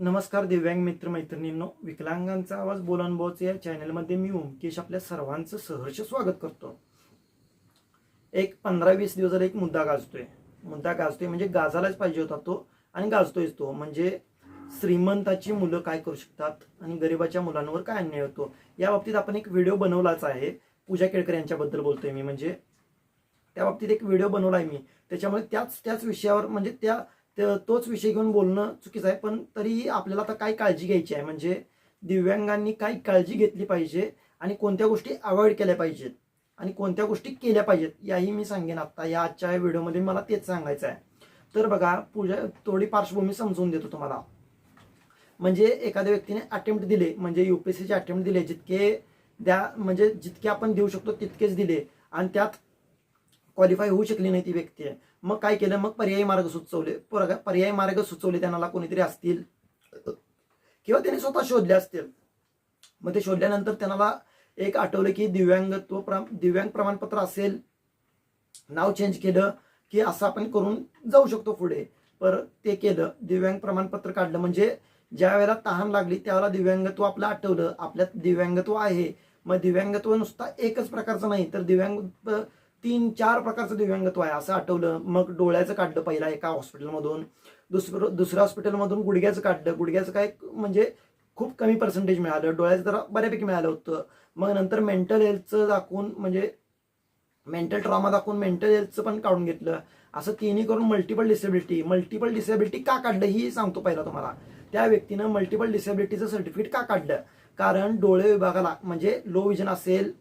नमस्कार दिव्यांग मित्र मैत्रिणींनो विकलांगांचा आवाज बोलानुभवाचे या चॅनलमध्ये मी ओमकेश आपल्या सर्वांचं सहर्ष स्वागत करतो. एक पंधरा वीस दिवस एक मुद्दा गाजतोय. मुद्दा गाजतोय म्हणजे गाजायलाच पाहिजे होता तो आणि गाजतोयच तो. म्हणजे श्रीमंताची मुलं काय करू शकतात आणि गरिबाच्या मुलांवर काय अन्याय होतो? या बाबतीत आपण एक व्हिडिओ बनवलाच आहे. पूजा केळकर यांच्याबद्दल बोलतोय मी. म्हणजे त्या बाबतीत एक व्हिडिओ बनवला आहे मी. त्याच्यामुळे त्याच त्याच विषयावर म्हणजे त्या त्या- तोच विषय घेऊन बोलणं चुकीचं आहे. पण तरीही आपल्याला आता काय काळजी घ्यायची आहे? म्हणजे दिव्यांगांनी काय काळजी घेतली पाहिजे आणि कोणत्या गोष्टी अवॉइड केल्या पाहिजेत आणि कोणत्या गोष्टी केल्या पाहिजेत याही मी सांगेन आत्ता या आजच्या व्हिडिओमध्ये मला तेच सांगायचं आहे. तर बघा पूजा थोडी पार्श्वभूमी समजून देतो तुम्हाला. म्हणजे एखाद्या व्यक्तीने अटेम्प्ट दिले म्हणजे यू पी सीचे अटेम्प्ट दिले जितके द्या म्हणजे जितके आपण देऊ शकतो तितकेच दिले आणि त्यात क्वालिफाय होऊ शकली नाही ती व्यक्ती आहे. मग काय केलं? मग पर्यायी मार्ग सुचवले. पर्यायी मार्ग सुचवले त्यांना कोणीतरी असतील. किंवा त्यांनी स्वतः शोधले असतील. मग ते शोधल्यानंतर त्यांना एक आठवलं की दिव्यांगत्व दिव्यांग प्रमाणपत्र असेल. नाव चेंज केलं की असं आपण करून जाऊ शकतो पुढे. पर ते केलं. दिव्यांग प्रमाणपत्र काढलं. म्हणजे ज्या वेळेला तहान लागली त्यावेळेला दिव्यांगत्व आपलं आठवलं. आपल्यात दिव्यांगत्व आहे. मग दिव्यांगत्व नुसता एकच प्रकारचं नाही. तर दिव्यांग तीन चार प्रकारचं दिव्यांगत्व आहे असं आठवलं. मग डोळ्याचं काढलं पहिला एका हॉस्पिटलमधून दुसरं दुसऱ्या हॉस्पिटलमधून गुडघ्याचं काढलं. गुडघ्याचं काय म्हणजे खूप कमी पर्सेंटेज मिळालं. डोळ्याचं जरा बऱ्यापैकी मिळालं होतं. मग नंतर मेंटल हेल्थचं दाखवून म्हणजे मेंटल ट्रॉमा दाखवून मेंटल हेल्थचं पण काढून घेतलं. असं तिन्ही करून मल्टिपल डिसेबिलिटी मल्टिपल डिसेबिलिटी का काढलं ही सांगतो पहिला तुम्हाला. त्या व्यक्तीनं मल्टिपल डिसेबिलिटीचं सर्टिफिकेट का काढलं? कारण डोळे विभागाला म्हणजे लो विजन असेल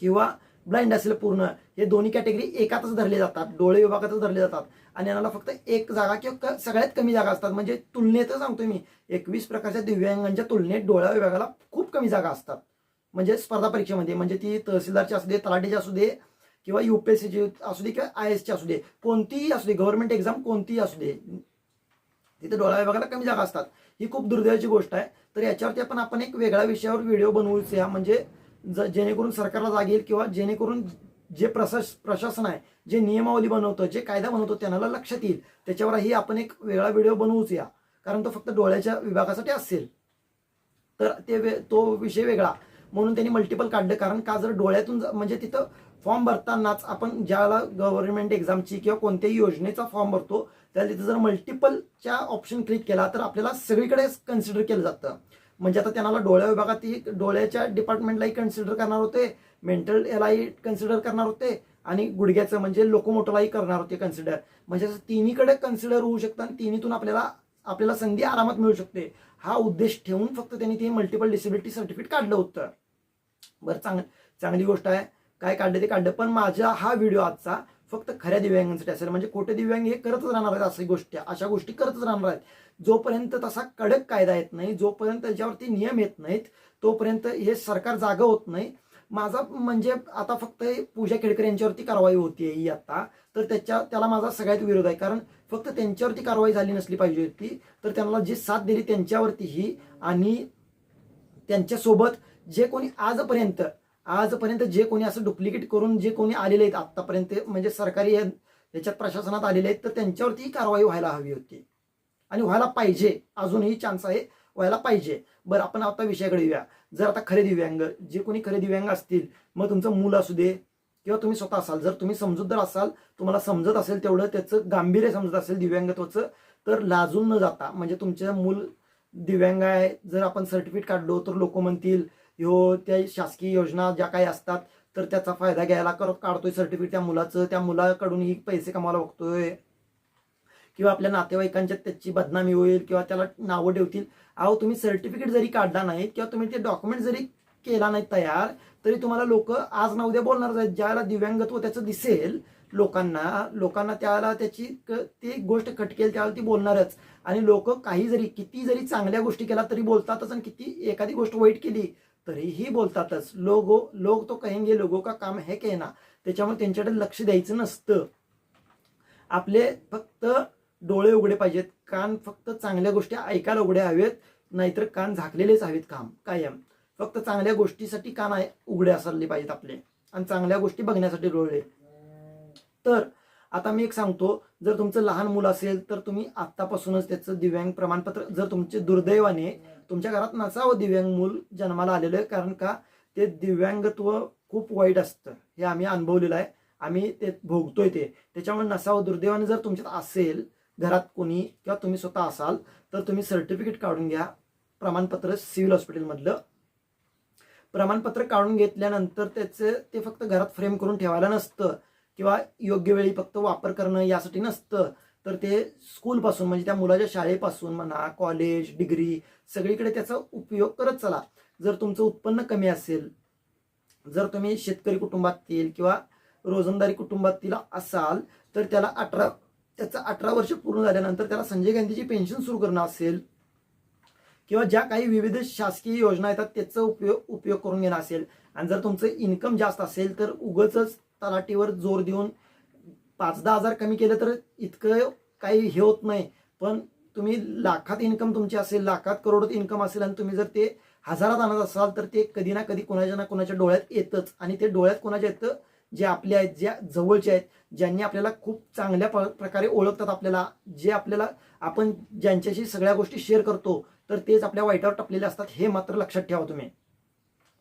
किंवा ब्लाइंड असेल पूर्ण. हे दोन्ही कॅटेगरी एकातच धरले जातात. डोळे विभागातच धरले जातात. आणि यांना फक्त एक जागा किंवा सगळ्यात कमी जागा असतात. म्हणजे तुलनेतच सांगतो मी एकवीस प्रकारच्या दिव्यांगांच्या तुलनेत डोळ्या विभागाला खूप कमी जागा असतात. म्हणजे स्पर्धा परीक्षेमध्ये म्हणजे ती तहसीलदारची असू दे तलाठीची असू दे किंवा युपीएससीची असू दे किंवा आय एसची असू दे कोणतीही असू दे गव्हर्नमेंट एक्झाम कोणतीही असू दे तिथे डोळा विभागाला कमी जागा असतात. ही खूप दुर्दैवाची गोष्ट आहे. तर याच्यावरती आपण आपण एक वेगळ्या विषयावर व्हिडिओ बनवूया. म्हणजे ज- जेणेकरून सरकारला जागेल किंवा जेणेकरून जे प्रशास प्रशासन आहे जे नियमावली बनवतं जे कायदा बनवतो त्यांना लक्षात येईल. त्याच्यावरही आपण एक वेगळा व्हिडिओ बनवूच या. कारण तो फक्त डोळ्याच्या विभागासाठी असेल. तर ते वे- तो विषय वेगळा. म्हणून त्यांनी मल्टिपल काढलं. कारण का जर डोळ्यातून म्हणजे तिथं फॉर्म भरतानाच आपण ज्याला गव्हर्नमेंट एक्झामची किंवा कोणत्याही योजनेचा फॉर्म भरतो त्याला तिथं जर मल्टिपलच्या ऑप्शन क्लिक केला तर आपल्याला सगळीकडे कन्सिडर केलं जातं. म्हणजे आता त्यांना डोळ्या विभागातही डोळ्याच्या डिपार्टमेंटलाही कन्सिडर करणार होते मेंटल यालाही कन्सिडर करणार होते आणि गुडघ्याचं म्हणजे लोकोमोटरलाही करणार होते कन्सिडर म्हणजे असं तिन्हीकडे कन्सिडर होऊ शकतं आणि तिन्हीतून आपल्याला आपल्याला संधी आरामात मिळू शकते. हा उद्देश ठेवून फक्त त्यांनी ते मल्टिपल डिसेबिलिटी सर्टिफिकेट काढलं होतं. बरं चांग चांगली गोष्ट आहे. काय काढलं ते काढलं. पण माझा हा व्हिडिओ आजचा फक्त खऱ्या दिव्यांगांसाठी असेल. म्हणजे खोटे दिव्यांग हे करतच राहणार आहेत अशा गोष्टी अशा गोष्टी करतच राहणार आहेत. जोपर्यंत तसा कडक कायदा येत नाही जोपर्यंत त्याच्यावरती नियम येत नाहीत तोपर्यंत हे सरकार जागं होत नाही. माझा म्हणजे आता फक्त हे पूजा केडकर यांच्यावरती कारवाई होती ही आता. तर त्याच्या त्याला माझा सगळ्यात विरोध आहे. कारण फक्त त्यांच्यावरती कारवाई झाली नसली पाहिजे होती तर त्यांना जी साथ दिली त्यांच्यावरतीही आणि त्यांच्यासोबत जे कोणी आजपर्यंत आजपर्यंत जे कोणी असं डुप्लिकेट करून जे कोणी आलेले आहेत आतापर्यंत म्हणजे सरकारी याच्यात प्रशासनात आलेले आहेत तर त्यांच्यावरती कारवाई व्हायला हवी होती. आणि व्हायला पाहिजे अजूनही चान्स आहे व्हायला पाहिजे. बरं आपण आता विषयाकडे येऊया. जर आता खरे दिव्यांग जे कोणी खरे दिव्यांग असतील मग तुमचं मूल असू दे किंवा तुम्ही स्वतः असाल जर तुम्ही समजूतदार असाल तुम्हाला समजत असेल तेवढं त्याचं गांभीर्य समजत असेल दिव्यांगत्वाचं तर लाजून न जाता म्हणजे तुमचं मूल दिव्यांग आहे जर आपण सर्टिफिकेट काढलो तर लोक म्हणतील ह्यो त्या शासकीय योजना ज्या काही असतात तर त्याचा फायदा घ्यायला करत काढतोय सर्टिफिकेट त्या मुलाचं. त्या मुलाकडून ही पैसे कमावला बघतोय. किंवा आपल्या नातेवाईकांच्या त्याची बदनामी होईल किंवा त्याला नावं ठेवतील. अहो तुम्ही सर्टिफिकेट जरी काढला नाहीत किंवा तुम्ही ते डॉक्युमेंट जरी केला नाही तयार तरी तुम्हाला लोक आज ना उद्या बोलणार आहेत. ज्याला दिव्यांगत्व त्याचं दिसेल लोकांना लोकांना त्याला त्याची ती गोष्ट खटकेल त्यावेळेला ती बोलणारच. आणि लोक काही जरी किती जरी चांगल्या गोष्टी केल्या तरी बोलतातच आणि किती एखादी गोष्ट वाईट केली तरीही बोलतातच. लोगो लोक तो कहेंगे लोगो का काम हे कहना. त्याच्यामुळे त्यांच्याकडे लक्ष द्यायचं नसतं. आपले फक्त डोळे उघडे पाहिजेत. कान फक्त चांगल्या गोष्टी ऐकायला उघडे हवेत. नाहीतर कान झाकलेलेच हवेत काम कायम. फक्त चांगल्या गोष्टीसाठी कान उघडे असले पाहिजेत आपले. आणि चांगल्या गोष्टी बघण्यासाठी डोळे. तर आता मी एक सांगतो जर तुमचं लहान मुलं असेल तर तुम्ही आत्तापासूनच त्याचं दिव्यांग प्रमाणपत्र जर तुमचे दुर्दैवाने तुमच्या घरात नसावं दिव्यांग मूल जन्माला आलेलं आहे कारण का ते दिव्यांगत्व खूप वाईट असतं. हे आम्ही अनुभवलेलं आहे. आम्ही ते भोगतोय ते. त्याच्यामुळे नसावं दुर्दैवाने जर तुमच्यात असेल घरात कोणी किंवा तुम्ही स्वतः असाल तर तुम्ही सर्टिफिकेट काढून घ्या. प्रमाणपत्र सिव्हिल हॉस्पिटलमधलं. प्रमाणपत्र काढून घेतल्यानंतर त्याचं ते फक्त घरात फ्रेम करून ठेवायला नसतं. किंवा योग्य वेळी फक्त वापर करणं यासाठी नसतं. तर ते स्कूलपासून म्हणजे त्या मुलाच्या शाळेपासून म्हणा कॉलेज डिग्री सगळीकडे त्याचा उपयोग करत चला. जर तुमचं उत्पन्न कमी असेल जर तुम्ही शेतकरी कुटुंबातील किंवा रोजंदारी कुटुंबातील असाल तर त्याला अठरा त्याचं अठरा वर्ष पूर्ण झाल्यानंतर त्याला संजय गांधीची पेन्शन सुरू करणं असेल किंवा ज्या काही विविध शासकीय योजना येतात त्याचा उपयोग उपयोग करून घेणं असेल. आणि जर तुमचं इन्कम जास्त असेल तर उगच तलाठीवर जोर देऊन पाच दहा हजार कमी केलं तर इतकं काही हे होत नाही. पण तुम्ही लाखात इन्कम तुमची असेल लाखात करोडत इन्कम असेल आणि तुम्ही जर ते हजारात आणत असाल तर ते कधी ना कधी कोणाच्या ना कोणाच्या डोळ्यात येतच. आणि ते डोळ्यात कोणाच्या येतं जे आपले आहेत ज्या जवळचे आहेत ज्यांनी आपल्याला खूप चांगल्या प्रकारे ओळखतात आपल्याला जे आपल्याला आपण ज्यांच्याशी सगळ्या गोष्टी शेअर करतो तर तेच आपल्या वाईटावर टपलेले असतात हे मात्र लक्षात ठेवा तुम्ही.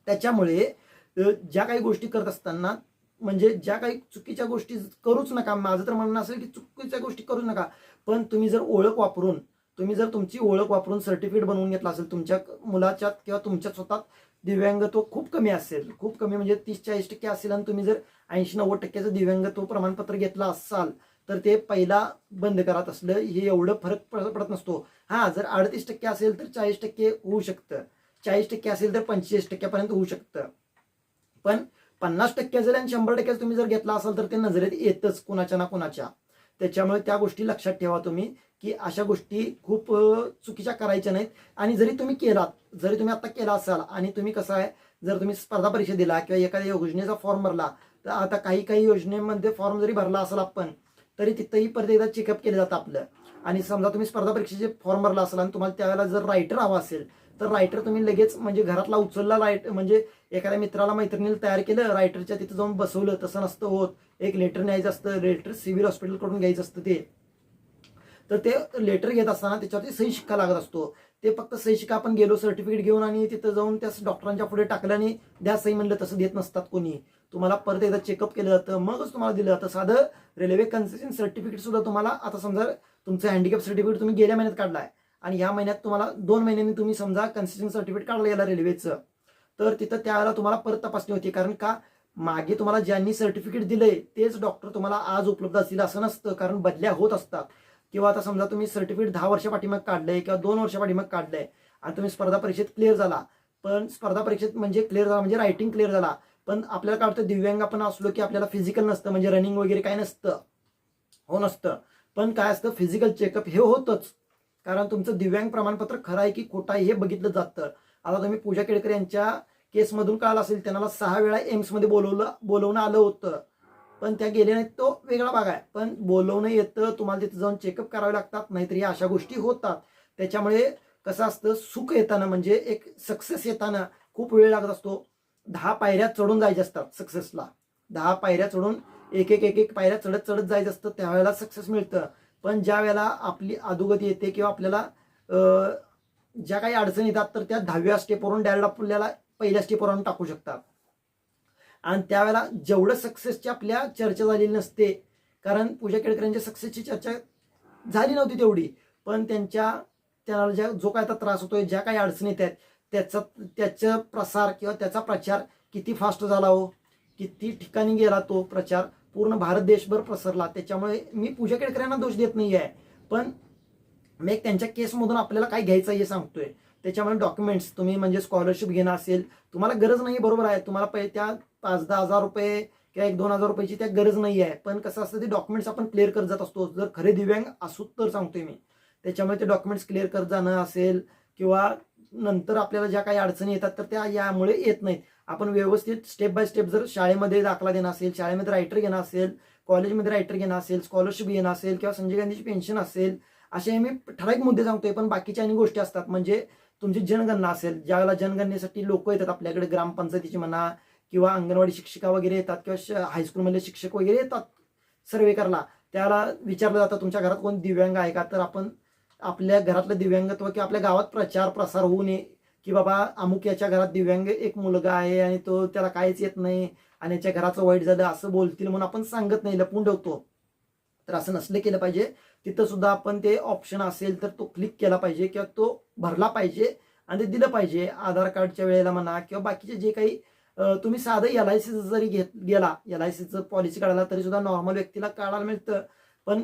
त्याच्यामुळे ज्या काही गोष्टी करत असताना म्हणजे ज्या काही चुकीच्या गोष्टी करूच नका माझं तर म्हणणं असेल की चुकीच्या गोष्टी करूच नका. पण तुम्ही जर ओळख वापरून तुम्ही जर तुमची ओळख वापरून सर्टिफिकेट बनवून घेतलं असेल तुमच्या मुलाच्यात किंवा तुमच्या स्वतः दिव्यांगत्व खूप कमी असेल. खूप कमी म्हणजे तीस चाळीस टक्के असेल आणि तुम्ही जर ऐंशी नव्वद टक्क्याचं दिव्यांगत्व प्रमाणपत्र घेतलं असाल तर ते पहिला बंद करत असलं हे एवढं फरक पडत नसतो. हा जर अडतीस टक्के असेल तर चाळीस टक्के होऊ शकतं. चाळीस टक्के असेल तर पंचेचाळीस टक्क्यापर्यंत होऊ शकतं. पण पन्नास टक्के असेल आणि शंभर टक्के तुम्ही जर घेतला असाल तर ते नजरेत येतच कुणाच्या ना कुणाच्या. त्याच्यामुळे त्या गोष्टी लक्षात ठेवा तुम्ही की अशा गोष्टी खूप चुकीच्या करायच्या नाहीत. आणि जरी तुम्ही केलात जरी तुम्ही आता केला असाल आणि तुम्ही कसं आहे जर तुम्ही स्पर्धा परीक्षा दिला किंवा एखाद्या योजनेचा फॉर्म भरला तर आता काही काही योजनेमध्ये फॉर्म जरी भरला असेल आपण तरी तिथंही परत एकदा चेकअप केलं जातं आपलं. आणि समजा तुम्ही स्पर्धा परीक्षेचे फॉर्म भरला असाल आणि तुम्हाला त्यावेळेला जर रायटर हवा असेल तर रायटर तुम्ही लगेच म्हणजे घरातला उचलला रायटर म्हणजे एखाद्या मित्राला मैत्रिणीला तयार केलं रायटरच्या तिथं जाऊन बसवलं तसं नसतं होत. एक लेटर न्यायचं असतं लेटर सिव्हिल हॉस्पिटलकडून घ्यायचं असतं ते. तर ते लेटर घेत असताना त्याच्यावरती सही शिक्का लागत असतो. ते फक्त सही शिक्का आपण गेलो सर्टिफिकेट घेऊन आणि तिथं जाऊन त्या डॉक्टरांच्या पुढे टाकलं आणि द्या सही म्हणलं तसं देत नसतात कोणी. तुम्हाला परत एकदा चेकअप केलं जातं मगच तुम्हाला दिलं. जातं साधं रेल्वे कन्सेशन सर्टिफिकेट सुद्धा तुम्हाला आता समजा तुमचं हँडिकॅप सर्टिफिकेट तुम्ही गेल्या महिन्यात काढलाय. आणि ह्या महिन्यात तुम्हाला दोन महिन्यांनी तुम्ही समजा कन्सेशन सर्टिफिकेट काढलं गेलं रेल्वेचं तर तिथं त्यावेळेला तुम्हाला परत तपासणी होती. कारण का? मागे तुम्हाला ज्यांनी सर्टिफिकेट दिलंय तेच डॉक्टर तुम्हाला आज उपलब्ध असतील असं नसतं. कारण बदल्या होत असतात. किंवा आता समजा तुम्ही सर्टिफिकेट दहा वर्षा पाठीमाग काढलंय किंवा दोन वर्षा पाठीमाग काढलंय आणि तुम्ही स्पर्धा परीक्षेत क्लिअर झाला. पण स्पर्धा परीक्षेत म्हणजे क्लिअर झाला म्हणजे रायटिंग क्लिअर झाला. पण आपल्याला काय वाटतं? दिव्यांग आपण असलो की आपल्याला फिजिकल नसतं. म्हणजे रनिंग वगैरे काय नसतं. हो नसतं. पण काय असतं? फिजिकल चेकअप हे होतच. कारण तुमचं दिव्यांग प्रमाणपत्र खरं आहे की खोटं आहे हे बघितलं जातं. आता तुम्ही पूजा केळकर यांच्या केसमधून कळालं असेल त्यांना सहा वेळा एम्समध्ये बोलवलं बोलवणं आलं होतं. पण त्या गेले नाहीत तो वेगळा भाग आहे. पण बोलवणं येतं तुम्हाला तिथं जाऊन चेकअप करावे लागतात नाहीतर या अशा गोष्टी होतात. त्याच्यामुळे कसं असतं सुख येताना म्हणजे एक सक्सेस येताना खूप वेळ लागत असतो. दहा पायऱ्या चढून जायच्या असतात सक्सेसला दहा पायऱ्या चढून एक एक एक एक पायऱ्या चढत चढत जायचं असतं त्यावेळेला सक्सेस मिळतं. पण ज्या वेळेला आपली अधोगती येते किंवा आपल्याला ज्या काही अडचणी येतात तर त्या दहाव्या स्टेपवरून डायरेक्ट आपल्याला पहिल्या स्टेपवरून टाकू शकतात. आणि त्यावेळेला जेवढं सक्सेसची आपल्या चर्चा झालेली नसते कारण पूजा केळकरांच्या सक्सेसची चर्चा झाली नव्हती तेवढी पण त्यांच्या त्याला ज्या जो काय आता त्रास होतोय ज्या काही अडचणी येत आहेत त्याचा त्याचा प्रसार किंवा त्याचा प्रचार किती फास्ट झाला हो किती ठिकाणी गेला तो प्रचार पूर्ण भारत देशभर पसरला. त्याच्यामुळे मी पूजा केळकरांना दोष देत नाही आहे पण मी त्यांच्या केसमधून आपल्याला काय घ्यायचं हे सांगतोय. त्याच्यामुळे डॉक्युमेंट्स तुम्ही म्हणजे स्कॉलरशिप घेणं असेल तुम्हाला गरज नाही बरोबर आहे. तुम्हाला पहिले त्या पाच दहा हजार रुपये किंवा एक दोन हजार रुपयाची त्या गरज नाही आहे पण कसं असतं ते डॉक्युमेंट्स आपण क्लिअर करत जात असतो. जर खरे दिव्यांग असू तर सांगतोय मी. त्याच्यामुळे ते डॉक्युमेंट्स क्लिअर करत जाणं असेल किंवा नंतर आपल्याला ज्या काही अडचणी येतात तर त्या यामुळे येत नाहीत. आपण व्यवस्थित स्टेप बाय स्टेप जर शाळेमध्ये दाखला देणं असेल शाळेमध्ये रायटर घेणं असेल कॉलेजमध्ये रायटर घेणं असेल स्कॉलरशिप घेणं असेल किंवा संजय गांधीची पेन्शन असेल असे मी ठराविक मुद्दे सांगतोय पण बाकीच्या अनेक गोष्टी असतात. म्हणजे तुमची जनगणना असेल ज्यावेळेला जनगणनेसाठी लोक येतात आपल्याकडे ग्रामपंचायतीची म्हणा किंवा अंगणवाडी शिक्षिका वगैरे येतात किंवा श- हायस्कूलमधले शिक्षक वगैरे येतात सर्वे करायला. त्याला विचारलं जातं तुमच्या घरात कोण दिव्यांग आहे का? तर आपण आपल्या घरातलं दिव्यांगत्व किंवा आपल्या गावात प्रचार प्रसार होऊ नये की बाबा अमुक याच्या घरात दिव्यांग एक मुलगा आहे आणि तो त्याला काहीच येत नाही आणि याच्या घराचं वाईट झालं असं बोलतील म्हणून आपण सांगत नाही लपून ठेवतो. तर असं नसलं केलं पाहिजे. तिथं सुद्धा आपण ते ऑप्शन असेल तर तो क्लिक केला पाहिजे किंवा तो भरला पाहिजे आणि ते दिलं पाहिजे. आधार कार्डच्या वेळेला म्हणा किंवा बाकीचे जे काही तुम्ही साधं एल आय सीचं जरी घेत गेला एल आय सीचं पॉलिसी काढायला तरी सुद्धा नॉर्मल व्यक्तीला काढायला मिळतं. पण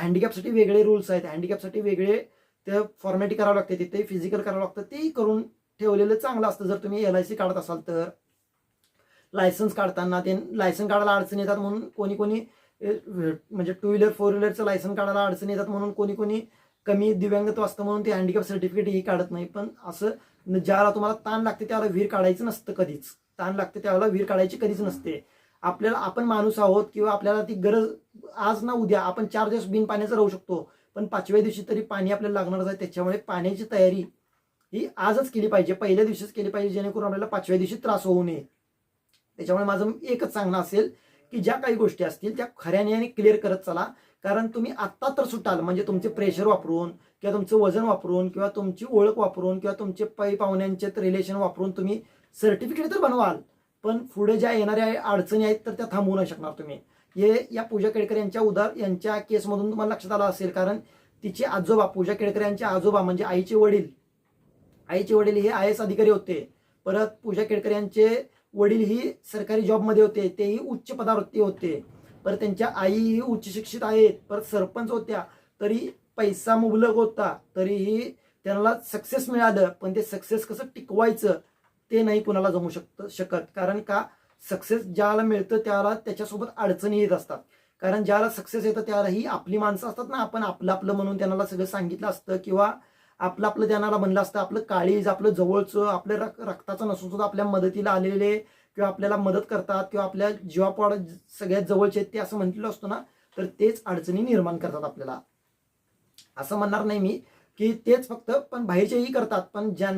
हँडिकॅपसाठी वेगळे रूल्स आहेत. हँडिकॅपसाठी वेगळे ते फॉर्मॅटी करावं लागते. तिथे फिजिकल करावं लागतं. तेही करून ठेवलेलं चांगलं असतं. जर तुम्ही एल आय सी काढत असाल तर. लायसन्स काढताना ते लायसन्स काढायला अडचण येतात म्हणून कोणी कोणी म्हणजे टू व्हीलर फोर व्हीलरचं लायसन्स काढायला अडचण येतात म्हणून कोणी कोणी कमी दिव्यांगत्व असतं म्हणून ते हँडिकॅप सर्टिफिकेट ही काढत नाही. पण असं ज्याला तुम्हाला ताण लागते त्याला विहीर काढायचं नसतं कधीच. ताण लागते त्यावेळेला विहीर काढायची कधीच नसते. आपल्याला आपण माणूस आहोत किंवा आपल्याला ती गरज आज ना उद्या आपण चार दिवस बिन पाण्याचं राहू शकतो. पण पाचव्या दिवशी तरी पाणी आपल्याला लागणारच आहे. त्याच्यामुळे पाण्याची तयारी ही आजच केली पाहिजे. पहिल्या दिवशीच केली पाहिजे जेणेकरून आपल्याला पाचव्या दिवशी त्रास होऊ नये. त्याच्यामुळे माझं एकच सांगणं असेल की ज्या काही गोष्टी असतील त्या खऱ्याने आणि क्लिअर करत चला. कारण तुम्ही आत्ता तर सुटाल. म्हणजे तुमचे प्रेशर वापरून किंवा तुमचं वजन वापरून किंवा तुमची ओळख वापरून किंवा तुमचे पै पाहुण्यांचे रिलेशन वापरून तुम्ही सर्टिफिकेट तर बनवाल. पण पुढे ज्या येणाऱ्या अडचणी आहेत तर त्या थांबवू नाही शकणार तुम्ही. हे या पूजा केळकर यांच्या उदार यांच्या केसमधून तुम्हाला लक्षात आलं असेल कारण तिचे आजोबा पूजा केळकर यांचे आजोबा म्हणजे आईचे वडील आईचे वडील हे आय एस अधिकारी होते. परत पूजा केळकर यांचे वडील ही सरकारी जॉबमध्ये होते तेही उच्च पदावरती होते. परत त्यांच्या आई ही उच्च शिक्षित आहेत परत सरपंच होत्या तरी पैसा मुबलक होता तरीही त्यांना सक्सेस मिळालं पण ते सक्सेस कसं टिकवायचं? ते नाही कुणाला जमू शकत शकत. कारण का? सक्सेस ज्याला मिळतं त्याला त्याच्यासोबत अडचणी येत असतात. कारण ज्याला सक्सेस येतं त्याला ही आपली माणसं असतात ना. आपण आपलं आपलं म्हणून त्यांना सगळं सांगितलं असतं किंवा आपलं आपलं त्यांना म्हणलं असतं. आपलं काळीज आपलं जवळचं आपलं रक रक्ताचं नसून सुद्धा आपल्या मदतीला आलेले किंवा आपल्याला मदत करतात किंवा आपल्या जीवापोड सगळ्यात जवळचे आहेत ते असं म्हटलेलं असतो ना तर तेच अडचणी निर्माण करतात आपल्याला. असं म्हणणार नाही मी की तेच फक्त पण बाहेरचेही करतात. पण ज्यां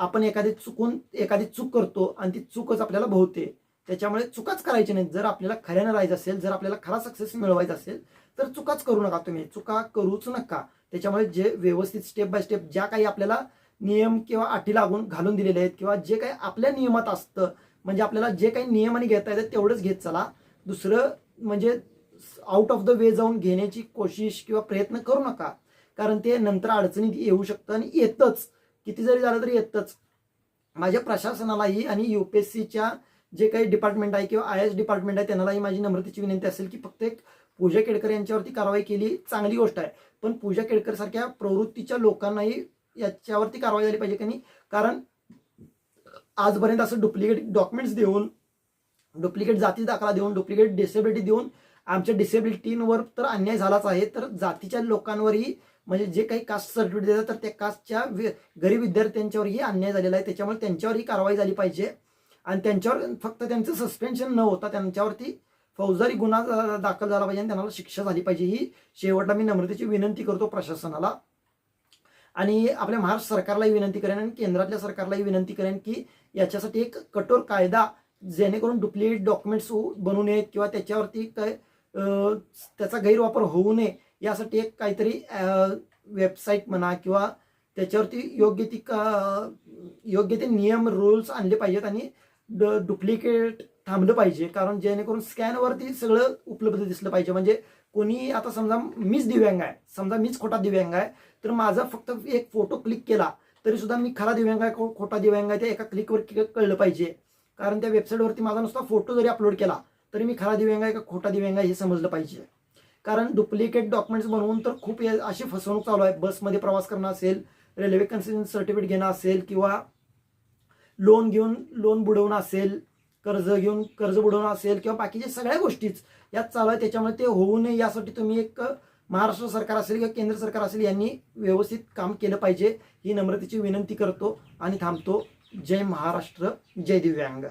आपण एखादी चुकून एखादी चूक करतो आणि ती चूकच आपल्याला भोवते त्याच्यामुळे चुकाच करायची नाहीत. जर आपल्याला खऱ्यानं राहायचं असेल जर आपल्याला खरा सक्सेस मिळवायचा असेल तर चुकाच करू नका तुम्ही. चुका करूच नका. त्याच्यामुळे जे व्यवस्थित स्टेप बाय स्टेप ज्या काही आपल्याला नियम किंवा अटी लागून घालून दिलेले आहेत किंवा जे काही आपल्या नियमात असतं म्हणजे आपल्याला जे काही नियमाने घेता येतात तेवढंच घेत चला. दुसरं म्हणजे आउट ऑफ द वे जाऊन घेण्याची कोशिश किंवा प्रयत्न करू नका. कारण ते नंतर अडचणीत येऊ शकतं आणि येतच. किती जरी झालं तरी येतच. माझ्या प्रशासनालाही आणि युपीएससीच्या जे काही डिपार्टमेंट आहे किंवा आय एस डिपार्टमेंट आहे त्यांनाही माझी नम्रतेची विनंती असेल की फक्त एक पूजा केडकर यांच्यावरती कारवाई केली चांगली गोष्ट आहे. पण पूजा केडकर सारख्या प्रवृत्तीच्या लोकांनाही याच्यावरती कारवाई झाली पाहिजे की कारण आजपर्यंत असं डुप्लिकेट डॉक्युमेंट्स देऊन डुप्लिकेट जाती दाखला देऊन डुप्लिकेट डिसेबिलिटी देऊन आमच्या डिसेबिलिटींवर तर अन्याय झालाच आहे. तर जातीच्या लोकांवरही म्हणजे जे काही कास्ट सर्टिफिकेट देतात तर त्या कास्टच्या गरीब विद्यार्थ्यांच्यावरही अन्याय झालेला आहे. त्याच्यामुळे त्यांच्यावरही कारवाई झाली पाहिजे. आणि त्यांच्यावर फक्त त्यांचं सस्पेन्शन न होता त्यांच्यावरती फौजदारी गुन्हा दाखल झाला पाहिजे आणि त्यांना शिक्षा झाली पाहिजे. ही शेवटला मी नम्रतेची विनंती करतो प्रशासनाला. आणि आपल्या महाराष्ट्र सरकारलाही विनंती करेन आणि केंद्रातल्या सरकारलाही विनंती करेन की याच्यासाठी एक कठोर कायदा जेणेकरून डुप्लिकेट डॉक्युमेंट्स बनू नयेत किंवा त्याच्यावरती काय त्याचा गैरवापर होऊ नये यासाठी एक काहीतरी वेबसाईट म्हणा किंवा त्याच्यावरती योग्य ती का- योग्य ते नियम रूल्स आणले पाहिजेत आणि डुप्लिकेट थांबलं पाहिजे. कारण जेणेकरून स्कॅनवरती सगळं उपलब्ध दिसलं पाहिजे. म्हणजे कोणी आता समजा मीच दिव्यांग आहे. समजा मीच खोटा दिव्यांग आहे. तर माझा फक्त एक फोटो क्लिक केला तरी सुद्धा मी खरा दिव्यांग आहे खोटा दिव्यांग आहे ते एका क्लिकवर कळलं पाहिजे. कारण त्या वेबसाईटवरती माझा नुसता फोटो जरी अपलोड केला तरी मी खरा दिव्यांग आहे का खोटा दिव्यांग आहे हे समजलं पाहिजे. कारण डुप्लिकेट डॉक्युमेंट्स बनवून तर खूप हे- अशी फसवणूक चालू आहे. बसमध्ये प्रवास करणं असेल रेल्वे कन्सेशन सर्टिफिकेट घेणं असेल किंवा लोन घेऊन लोन बुडवणं असेल कर्ज घेऊन कर्ज बुडवणं असेल किंवा बाकीच्या सगळ्या गोष्टीच यात चालू आहे. त्याच्यामुळे ते होऊ नये यासाठी तुम्ही एक महाराष्ट्र सरकार असेल किंवा केंद्र सरकार असेल यांनी व्यवस्थित काम केलं पाहिजे. ही नम्रतेची विनंती करतो आणि थांबतो. जय महाराष्ट्र जय दिव्यांग.